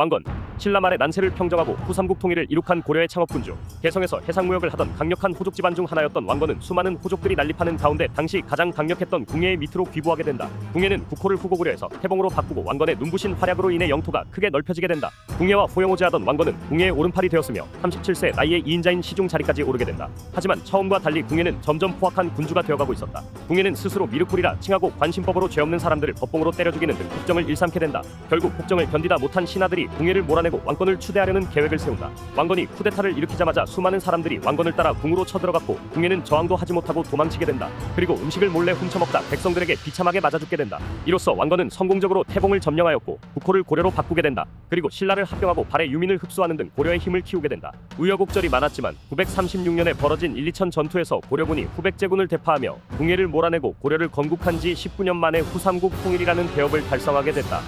왕건 신라 말의 난세를 평정하고 후삼국 통일을 이룩한 고려의 창업군주. 개성에서 해상무역을 하던 강력한 호족 집안 중 하나였던 왕건은 수많은 호족들이 난립하는 가운데 당시 가장 강력했던 궁예의 밑으로 귀부하게 된다. 궁예는 국호를 후고구려 해서 태봉으로 바꾸고 왕건의 눈부신 활약으로 인해 영토가 크게 넓혀지게 된다. 궁예와 호영호제하던 왕건은 궁예의 오른팔이 되었으며 37세 나이에 2인자인 시중 자리까지 오르게 된다. 하지만 처음과 달리 궁예는 점점 포악한 군주가 되어가고 있었다. 궁예는 스스로 미륵불이라 칭하고 관심법으로 죄 없는 사람들을 법봉으로 때려 죽이는 등 폭정을 일삼게 된다. 결국 폭정을 견디다 못한 신하들이 궁예를 몰아내 고 왕건을 추대하려는 계획을 세운다. 왕건이 쿠데타를 일으키자마자 수많은 사람들이 왕건을 따라 궁으로 쳐들어갔고 궁예는 저항도 하지 못하고 도망치게 된다. 그리고 음식을 몰래 훔쳐먹다 백성들에게 비참하게 맞아 죽게 된다. 이로써 왕건은 성공적으로 태봉을 점령하였고 국호를 고려로 바꾸게 된다. 그리고 신라를 합병하고 발해 유민을 흡수하는 등 고려의 힘을 키우게 된다. 우여곡절이 많았지만 936년에 벌어진 1, 2천 전투에서 고려군이 후백제군을 대파하며 궁예를 몰아내고 고려를 건국한 지 19년 만에 후삼국 통일이라는 개업을 달성하게 됐다.